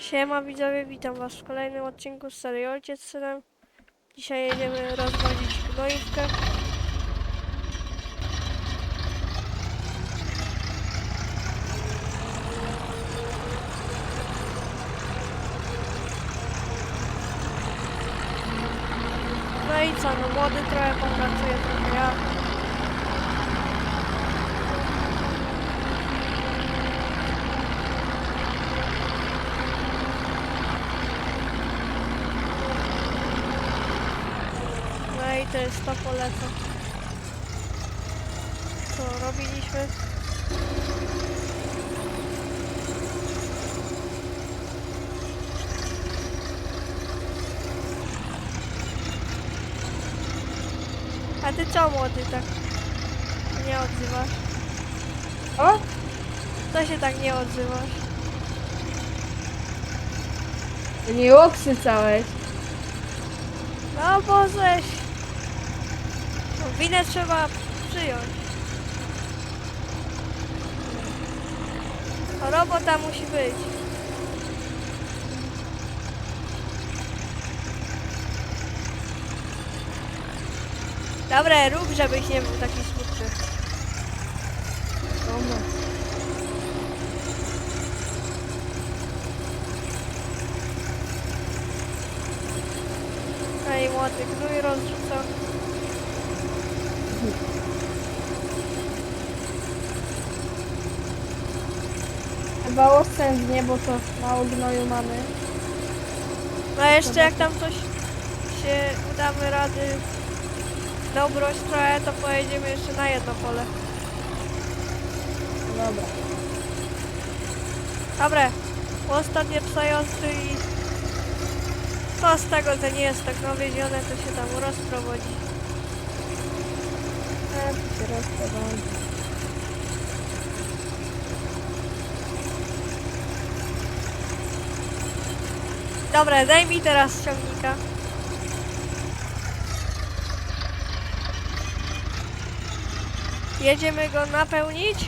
Siema widzowie, witam was w kolejnym odcinku z serii Ojciec Synem. Dzisiaj jedziemy rozwozić gnojówkę. No i co, no młody trochę popracuje, trochę ja. To jest to polecam. Co robiliśmy? A ty co młody tak nie odzywasz? O, Co się tak nie odzywasz? nie oksycałeś. No bo żeś. No, winę trzeba przyjąć. Robota musi być. Dobra, rób, żebyś nie był taki smutny. Dobra. No i młody gnój rozrzuca. Chyba oszczędnie, bo to mało gnoju mamy. No a jeszcze jak tam coś się udamy rady dobroć trochę, to pojedziemy jeszcze na jedno pole. Dobra. Dobra, ostatnie psa jazdy i co z tego, że nie jest tak nawiezione, to się tam rozprowadzi. E, to się rozprowadzi. Dobra, daj mi teraz ciągnika. Jedziemy go napełnić.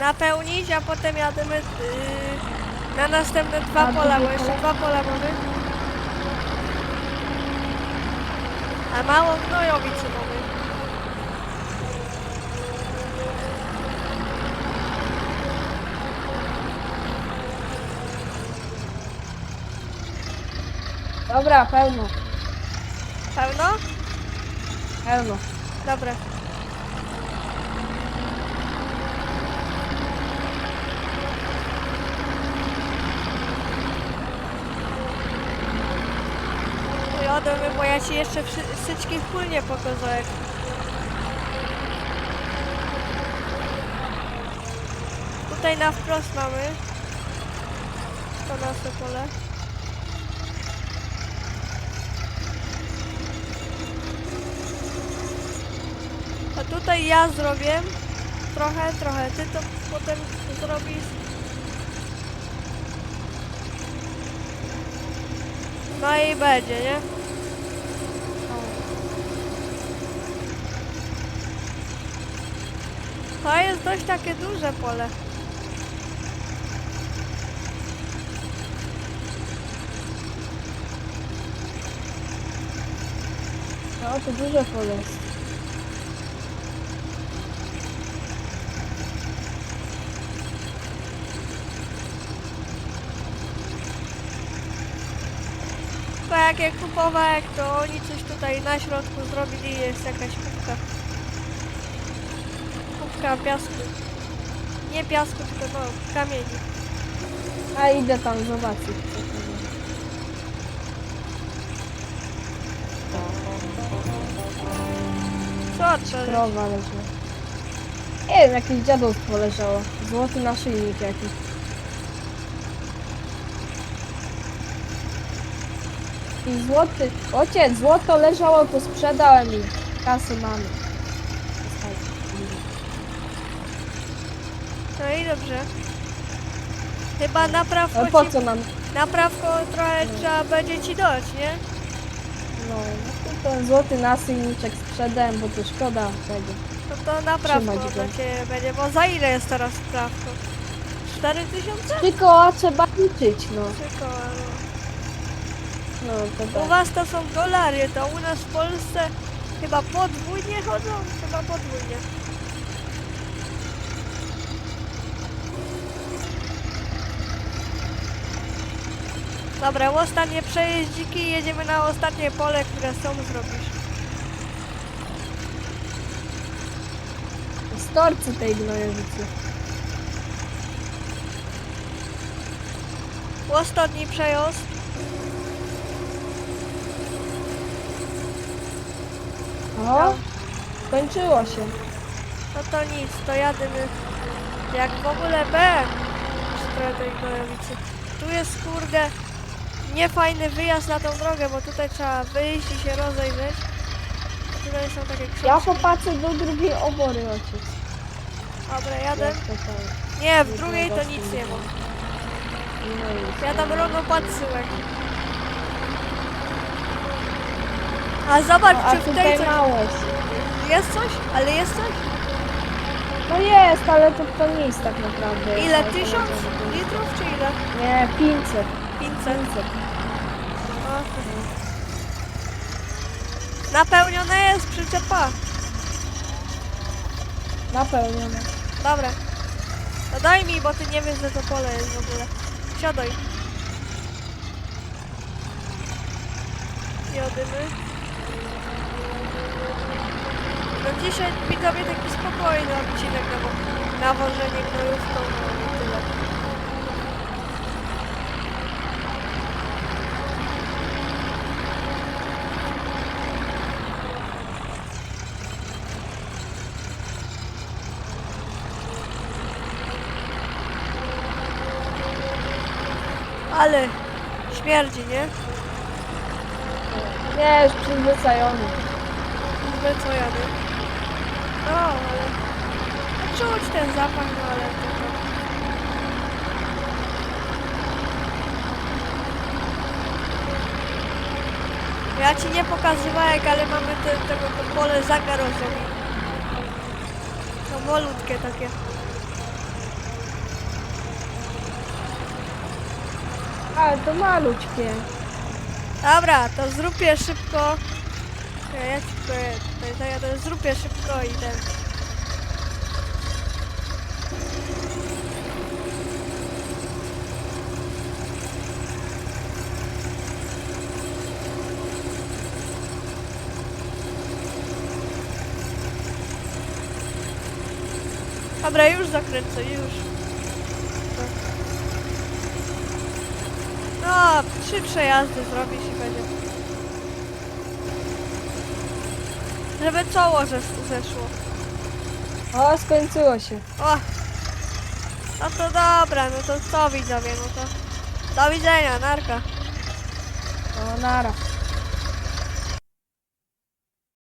Napełnić, a potem jadymy yy, na następne dwa pola, bo jeszcze dwa pola mamy. A mało gnojowicy mamy. Dobra, pełno. Pełno? Pełno. Dobra. Jadę, bo ja ci jeszcze wszy- wszystkich pól nie pokazałem. Tutaj na wprost mamy to nasze pole. Tutaj ja zrobię trochę, trochę. Ty to potem zrobisz. No i będzie, nie? To jest dość takie duże pole. No, to duże pole jest. Je kupowałem, to oni coś tutaj na środku zrobili jest jakaś kubka. Kubka piasku. Nie piasku, tylko no, kamieni. A idę tam zobaczyć. co trzeba? Krowa. Nie wiem, jakieś dziadostwo leżało. Złoty naszyjnik jakiś. I złoty. Ojciec, złoto leżało, to sprzedałem i kasy mamy. No i dobrze. Chyba naprawko Ale po ci, co nam? naprawko trochę trzeba będzie ci dać, nie? No, no to ten złoty nasyjniczek sprzedałem, bo to szkoda tego. No to naprawko Trzymać go. dla ciebie będzie, bo za ile jest teraz naprawko? 4000? Trzy koła trzeba liczyć, no. Trzy koła, no. No, to U tak. was to są dolary, to u nas w Polsce chyba podwójnie chodzą? Chyba podwójnie. Dobra, ostatnie przejeździki i jedziemy na ostatnie pole, które są zrobisz. Z torcy tej gnojowicy. Ostatni przejazd. O, skończyło się. No to nic, to jadymy jak w ogóle B tej Gnojowicy. Tu jest kurde niefajny wyjazd na tą drogę, bo tutaj trzeba wyjść i się rozejrzeć. A tutaj są takie. Ja popatrzę do drugiej obory, ojciec. Dobra, jadę. Nie, w drugiej to nic nie ma. No. Ja tam rogo patrzyłem. A zobacz, No, a czy w tej tutaj coś... mało jest. Jest coś? Ale jest coś? No jest, ale to, to nic tak naprawdę. Ile? jest. Tysiąc litrów czy ile? Nie, 500. 500. 500. O. Napełnione jest przyczepa. Napełnione. Dobra. No daj mi, bo ty nie wiesz, że to pole jest w ogóle. Siadaj. Jadymy. No dzisiaj widzowie taki spokojny odcinek, no bo nawożenie gnojówką no i tyle. Ale śmierdzi, nie? Nie, już przyzwyczajony. Co jadę? No, ale... Czuć ten zapach, no ale. Ja ci nie pokazywałem, ale mamy te, tego to pole za garażem. To malutkie takie. Ale to malutkie. Dobra, to zrób je szybko. Ja, ja ci tutaj zajadę, zrób je szybko i ten. Dobra, już zakręcę, już. No, trzy przejazdy zrobisz i będzie. Żeby czoło zes- zeszło. O, skończyło się. O! No to dobra, no to co widzowie, no to do widzenia, narka. O, nara.